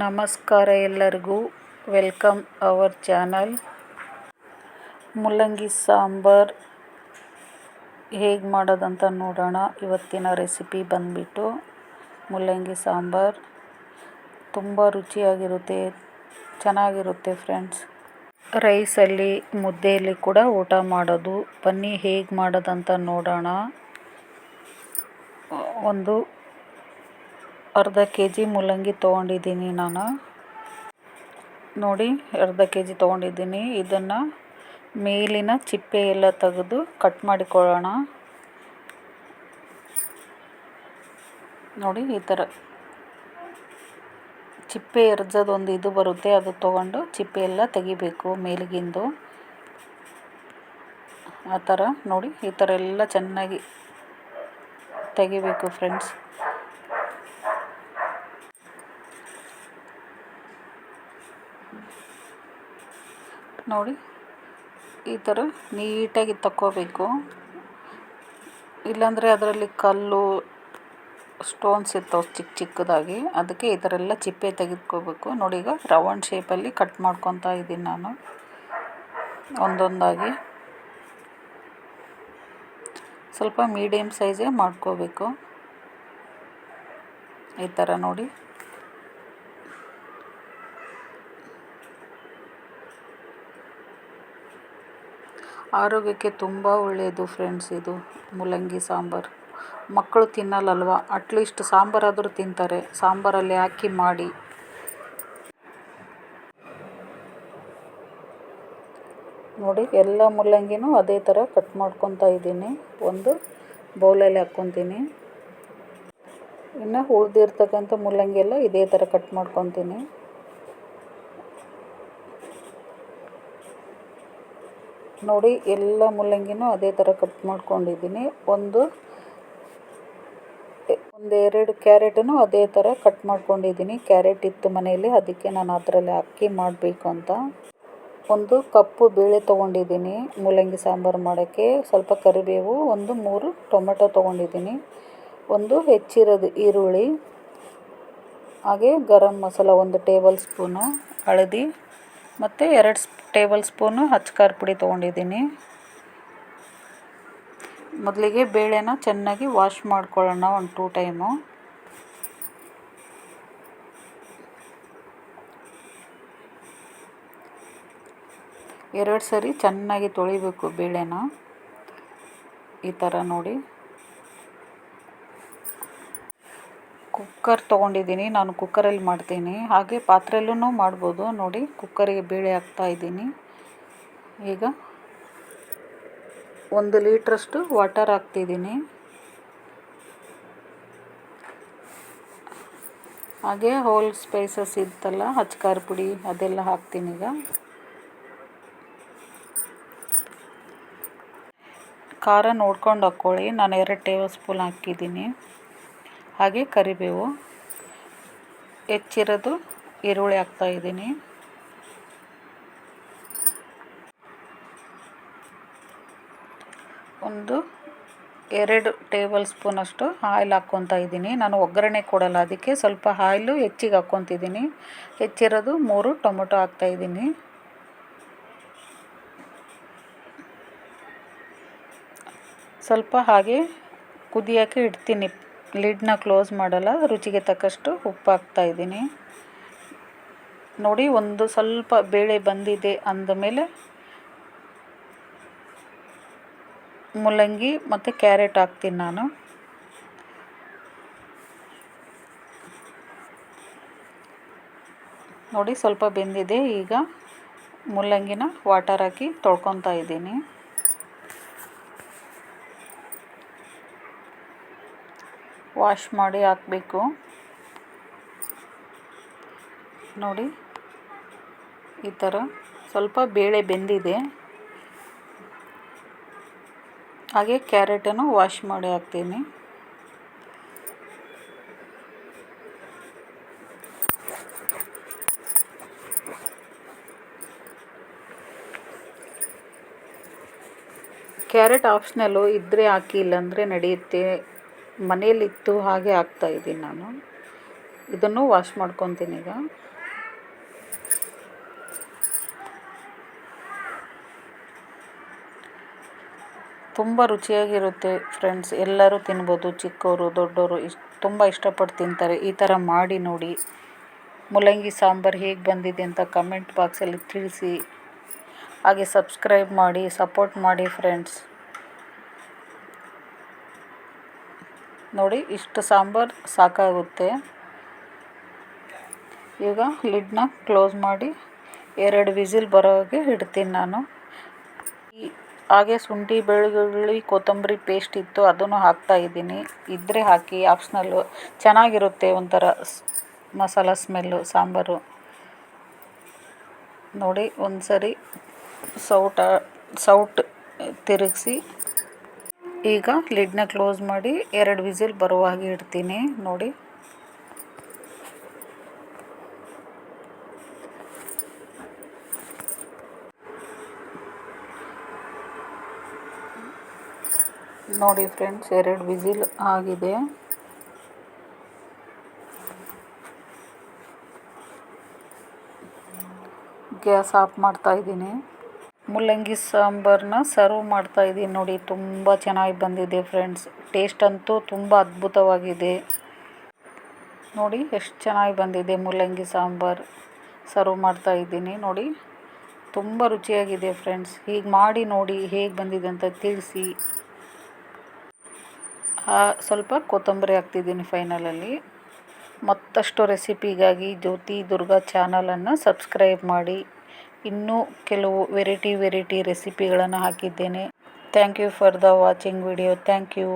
ನಮಸ್ಕಾರ ಎಲ್ಲರಿಗೂ. Welcome our channel. ಮುಲ್ಲಂಗಿ ಸಾಂಬಾರ್ ಹೇಗೆ ಮಾಡೋದಂತ ನೋಡೋಣ. ಇವತ್ತಿನ ರೆಸಿಪಿ ಬಂದುಬಿಟ್ಟು ಮುಲ್ಲಂಗಿ ಸಾಂಬಾರ್. ತುಂಬ ರುಚಿಯಾಗಿರುತ್ತೆ, ಚೆನ್ನಾಗಿರುತ್ತೆ ಫ್ರೆಂಡ್ಸ್. ರೈಸಲ್ಲಿ, ಮುದ್ದೆಯಲ್ಲಿ ಕೂಡ ಊಟ ಮಾಡೋದು. ಬನ್ನಿ ಹೇಗೆ ಮಾಡೋದಂತ ನೋಡೋಣ. ಒಂದು ಅರ್ಧ ಕೆ ಜಿ ಮೂಲಂಗಿ ತೊಗೊಂಡಿದ್ದೀನಿ ನಾನು. ನೋಡಿ, ಅರ್ಧ ಕೆ ಜಿ ತೊಗೊಂಡಿದ್ದೀನಿ. ಇದನ್ನು ಮೇಲಿನ ಚಿಪ್ಪೆ ಎಲ್ಲ ತೆಗೆದು ಕಟ್ ಮಾಡಿಕೊಳ್ಳೋಣ. ನೋಡಿ, ಈ ಥರ ಚಿಪ್ಪೆ ಎರ್ಜೋದೊಂದು ಇದು ಬರುತ್ತೆ, ಅದು ತೊಗೊಂಡು ಚಿಪ್ಪೆ ಎಲ್ಲ ತೆಗಿಬೇಕು ಮೇಲಿಗಿಂದು. ಆ ಥರ ನೋಡಿ, ಈ ಥರ ಎಲ್ಲ ಚೆನ್ನಾಗಿ ತೆಗಿಬೇಕು ಫ್ರೆಂಡ್ಸ್ ನೋಡಿ, ಈ ಥರ ನೀಟಾಗಿ ತಕ್ಕೋಬೇಕು. ಇಲ್ಲಾಂದರೆ ಅದರಲ್ಲಿ ಕಲ್ಲು ಸ್ಟೋನ್ಸ್ ಇರ್ತಾವೆ ಚಿಕ್ಕ ಚಿಕ್ಕದಾಗಿ. ಅದಕ್ಕೆ ಈ ಥರ ಎಲ್ಲ ಚಿಪ್ಪೆ ತೆಗೆದುಕೋಬೇಕು. ನೋಡಿ, ಈಗ ರೌಂಡ್ ಶೇಪಲ್ಲಿ ಕಟ್ ಮಾಡ್ಕೊತಾ ಇದ್ದೀನಿ ನಾನು. ಒಂದೊಂದಾಗಿ. ಸ್ವಲ್ಪ ಮೀಡಿಯಮ್ ಸೈಜೇ ಮಾಡ್ಕೋಬೇಕು. ಈ ಥರ ನೋಡಿ. ಆರೋಗ್ಯಕ್ಕೆ ತುಂಬ ಒಳ್ಳೆಯದು ಫ್ರೆಂಡ್ಸ್ ಇದು. ಮೂಲಂಗಿ ಸಾಂಬಾರು. ಮಕ್ಕಳು ತಿನ್ನಲ್ಲಲ್ವ? ಅಟ್ಲೀಸ್ಟ್ ಸಾಂಬಾರಾದರೂ ತಿಂತಾರೆ. ಸಾಂಬಾರಲ್ಲಿ ಹಾಕಿ ಮಾಡಿ. ನೋಡಿ, ಎಲ್ಲ ಮೂಲಂಗಿನೂ ಅದೇ ಥರ ಕಟ್ ಮಾಡ್ಕೊತಾ ಇದ್ದೀನಿ. ಒಂದು ಬೌಲಲ್ಲಿ ಹಾಕ್ಕೊತೀನಿ. ಇನ್ನು ಉಳ್ದಿರ್ತಕ್ಕಂಥ ಮೂಲಂಗಿ ಎಲ್ಲ ಇದೇ ಥರ ಕಟ್ ಮಾಡ್ಕೊತೀನಿ. ನೋಡಿ ಎಲ್ಲ ಮೂಲಂಗಿನೂ ಅದೇ ಥರ ಕಟ್ ಮಾಡ್ಕೊಂಡಿದ್ದೀನಿ. ಒಂದು ಒಂದೆರಡು ಕ್ಯಾರೆಟನ್ನು ಅದೇ ಥರ ಕಟ್ ಮಾಡ್ಕೊಂಡಿದ್ದೀನಿ. ಕ್ಯಾರೆಟ್ ಇತ್ತು ಮನೆಯಲ್ಲಿ, ಅದಕ್ಕೆ ನಾನು ಅದರಲ್ಲಿ ಅಕ್ಕಿ ಮಾಡಬೇಕು ಅಂತ. ಒಂದು ಕಪ್ಪು ಬೇಳೆ ತೊಗೊಂಡಿದ್ದೀನಿ ಮೂಲಂಗಿ ಸಾಂಬಾರು ಮಾಡೋಕ್ಕೆ. ಸ್ವಲ್ಪ ಕರಿಬೇವು, ಒಂದು ಮೂರು ಟೊಮೆಟೊ ತೊಗೊಂಡಿದ್ದೀನಿ. ಒಂದು ಹೆಚ್ಚಿರೋದು ಈರುಳ್ಳಿ, ಹಾಗೆ ಗರಂ ಮಸಾಲ ಒಂದು ಟೇಬಲ್ ಸ್ಪೂನು, ಹಳದಿ ಮತ್ತು ಎರಡು ಟೇಬಲ್ ಸ್ಪೂನು ಖಾರ ಪುಡಿ ತೊಗೊಂಡಿದ್ದೀನಿ. ಮೊದಲಿಗೆ ಬೇಳೆನ ಚೆನ್ನಾಗಿ ವಾಶ್ ಮಾಡ್ಕೊಳ್ಳೋಣ ಒಂದು ಟೂ ಟೈಮು. ಎರಡು ಸರಿ ಚೆನ್ನಾಗಿ ತೊಳಿಬೇಕು ಬೇಳೆನ. ಈ ಥರ ನೋಡಿ. ಕುಕ್ಕರ್ ತೊಗೊಂಡಿದ್ದೀನಿ. ನಾನು ಕುಕ್ಕರಲ್ಲಿ ಮಾಡ್ತೀನಿ. ಹಾಗೆ ಪಾತ್ರೆಯಲ್ಲೂ ಮಾಡ್ಬೋದು. ನೋಡಿ ಕುಕ್ಕರಿಗೆ ಬೇಳೆ ಹಾಕ್ತಾ ಇದ್ದೀನಿ. ಈಗ ಒಂದು ಲೀಟ್ರಷ್ಟು ವಾಟರ್ ಹಾಕ್ತಿದ್ದೀನಿ. ಹಾಗೆ ಹೋಲ್ ಸ್ಪೈಸಸ್ ಇತ್ತಲ್ಲ ಹಚ್ಕಾರ ಪುಡಿ ಅದೆಲ್ಲ ಹಾಕ್ತೀನಿ ಈಗ. ಖಾರ ನೋಡ್ಕೊಂಡು ಹಾಕ್ಕೊಳ್ಳಿ ನಾನು ಎರಡು ಟೇಬಲ್ ಸ್ಪೂನ್ ಹಾಕಿದ್ದೀನಿ. ಹಾಗೆ ಕರಿಬೇವು. ಹೆಚ್ಚಿರೋದು ಈರುಳ್ಳಿ ಹಾಕ್ತಾಯಿದ್ದೀನಿ ಒಂದು ಎರಡು ಟೇಬಲ್ ಸ್ಪೂನಷ್ಟು ಆಯಿಲ್ ಹಾಕ್ಕೊತಾ ಇದ್ದೀನಿ. ನಾನು ಒಗ್ಗರಣೆ ಕೊಡಲ್ಲ, ಅದಕ್ಕೆ ಸ್ವಲ್ಪ ಆಯಿಲು ಹೆಚ್ಚಿಗೆ ಹಾಕ್ಕೊತಿದ್ದೀನಿ. ಹೆಚ್ಚಿರೋದು ಮೂರು ಟೊಮೊಟೊ ಹಾಕ್ತಾಯಿದ್ದೀನಿ ಸ್ವಲ್ಪ ಹಾಗೆ ಕುದಿಯೋಕ್ಕೆ ಇಡ್ತೀನಿ. ಲಿಡ್ನ ಕ್ಲೋಸ್ ಮಾಡಲ್ಲ, ರುಚಿಗೆ ತಕ್ಕಷ್ಟು ಉಪ್ಪು ಹಾಕ್ತಾ ಇದ್ದೀನಿ. ನೋಡಿ, ಒಂದು ಸ್ವಲ್ಪ ಬೇಳೆ ಬಂದಿದೆ ಅಂದಮೇಲೆ ಮೂಲಂಗಿ ಮತ್ತು ಕ್ಯಾರೆಟ್ ಹಾಕ್ತೀನಿ ನಾನು. ನೋಡಿ, ಸ್ವಲ್ಪ ಬೆಂದಿದೆ. ಈಗ ಮೂಲಂಗಿನ ವಾಟರ್ ಹಾಕಿ ತೊಳ್ಕೊತಾ ಇದ್ದೀನಿ. ವಾಶ್ ಮಾಡಿ ಹಾಕಬೇಕು. ನೋಡಿ, ಈ ಥರ ಸ್ವಲ್ಪ ಬೇಳೆ ಬೆಂದಿದೆ. ಹಾಗೆ ಕ್ಯಾರೆಟನ್ನು ವಾಶ್ ಮಾಡಿ ಹಾಕ್ತೀನಿ. ಕ್ಯಾರೆಟ್ ಆಪ್ಷನಲ್ಲು ಇದ್ದರೆ ಹಾಕಿ ಇಲ್ಲಾಂದರೆ ನಡೆಯುತ್ತೆ. ಮನೆಯಲ್ಲಿತ್ತು ಹಾಗೆ ಇದ್ದೀನಿ ನಾನು. ಇದನ್ನು ವಾಶ್ ಮಾಡ್ಕೊತೀನಿ ಈಗ. ತುಂಬ ರುಚಿಯಾಗಿರುತ್ತೆ ಫ್ರೆಂಡ್ಸ್ ಎಲ್ಲರೂ ತಿನ್ಬೋದು ಚಿಕ್ಕವರು ದೊಡ್ಡವರು ಇಷ್ಟ ತುಂಬ ಇಷ್ಟಪಟ್ಟು ತಿಂತಾರೆ. ಈ ಥರ ಮಾಡಿ ನೋಡಿ. ಮೂಲಂಗಿ ಸಾಂಬಾರು ಹೇಗೆ ಬಂದಿದೆ ಅಂತ ಕಮೆಂಟ್ ಬಾಕ್ಸಲ್ಲಿ ತಿಳಿಸಿ. ಹಾಗೆ ಸಬ್ಸ್ಕ್ರೈಬ್ ಮಾಡಿ ಸಪೋರ್ಟ್ ಮಾಡಿ ಫ್ರೆಂಡ್ಸ್ ನೋಡಿ, ಇಷ್ಟು ಸಾಂಬಾರು ಸಾಕಾಗುತ್ತೆ. ಈಗ ಲಿಡ್ನ ಕ್ಲೋಸ್ ಮಾಡಿ ಎರಡು ವಿಸಿಲ್ ಬರೋ ಹಾಗೆ ಇಡ್ತೀನಿ ನಾನು. ಹಾಗೆ ಶುಂಠಿ, ಬೆಳ್ಳುಳ್ಳಿ, ಕೊತ್ತಂಬರಿ ಪೇಸ್ಟ್ ಇತ್ತು, ಅದನ್ನು ಹಾಕ್ತಾ ಇದ್ದೀನಿ. ಇದ್ದರೆ ಹಾಕಿ ಆಪ್ಷನಲ್ಲು ಚೆನ್ನಾಗಿರುತ್ತೆ ಒಂಥರ ಮಸಾಲ ಸ್ಮೆಲ್ಲು ಸಾಂಬಾರು. ನೋಡಿ ಒಂದು ಸರಿ ಸೌಟ, ಸೌಟ್ ತಿರುಗಿಸಿ ಈಗ ಲಿಡ್ನ ಕ್ಲೋಸ್ ಮಾಡಿ ಎರಡು ವಿಸಿಲ್ ಬರುವ ಹಾಗೆ ಇಡ್ತೀನಿ, ನೋಡಿ. ನೋಡಿ ಫ್ರೆಂಡ್ಸ್ ಎರಡು ವಿಸಿಲ್ ಆಗಿದೆ. ಗ್ಯಾಸ್ ಆಫ್ ಮಾಡ್ತಾ ಇದ್ದೀನಿ. ಮುಲ್ಲಂಗಿ ಸಾಂಬಾರನ್ನ ಸರ್ವ್ ಮಾಡ್ತಾ ಇದ್ದೀನಿ ನೋಡಿ, ತುಂಬ ಚೆನ್ನಾಗಿ ಬಂದಿದೆ ಫ್ರೆಂಡ್ಸ್ ಟೇಸ್ಟ್ ಅಂತೂ ತುಂಬ ಅದ್ಭುತವಾಗಿದೆ. ನೋಡಿ, ಎಷ್ಟು ಚೆನ್ನಾಗಿ ಬಂದಿದೆ ಮೂಲಂಗಿ ಸಾಂಬಾರು ಸರ್ವ್ ಮಾಡ್ತಾ ಇದ್ದೀನಿ ನೋಡಿ. ತುಂಬ ರುಚಿಯಾಗಿದೆ ಫ್ರೆಂಡ್ಸ್ ಹೀಗೆ ಮಾಡಿ ನೋಡಿ ಹೇಗೆ ಬಂದಿದೆ ಅಂತ ತಿಳಿಸಿ. ಸ್ವಲ್ಪ ಕೊತ್ತಂಬರಿ ಹಾಕ್ತಿದ್ದೀನಿ ಫೈನಲಲ್ಲಿ ಮತ್ತಷ್ಟು ರೆಸಿಪಿಗಾಗಿ ಜ್ಯೋತಿ ದುರ್ಗಾ ಚಾನಲನ್ನು ಸಬ್ಸ್ಕ್ರೈಬ್ ಮಾಡಿ. ಇನ್ನೂ ಕೆಲವು ವೆರೈಟಿ ವೆರೈಟಿ ರೆಸಿಪಿಗಳನ್ನು ಹಾಕಿದ್ದೇನೆ. Thank you for the watching video thank you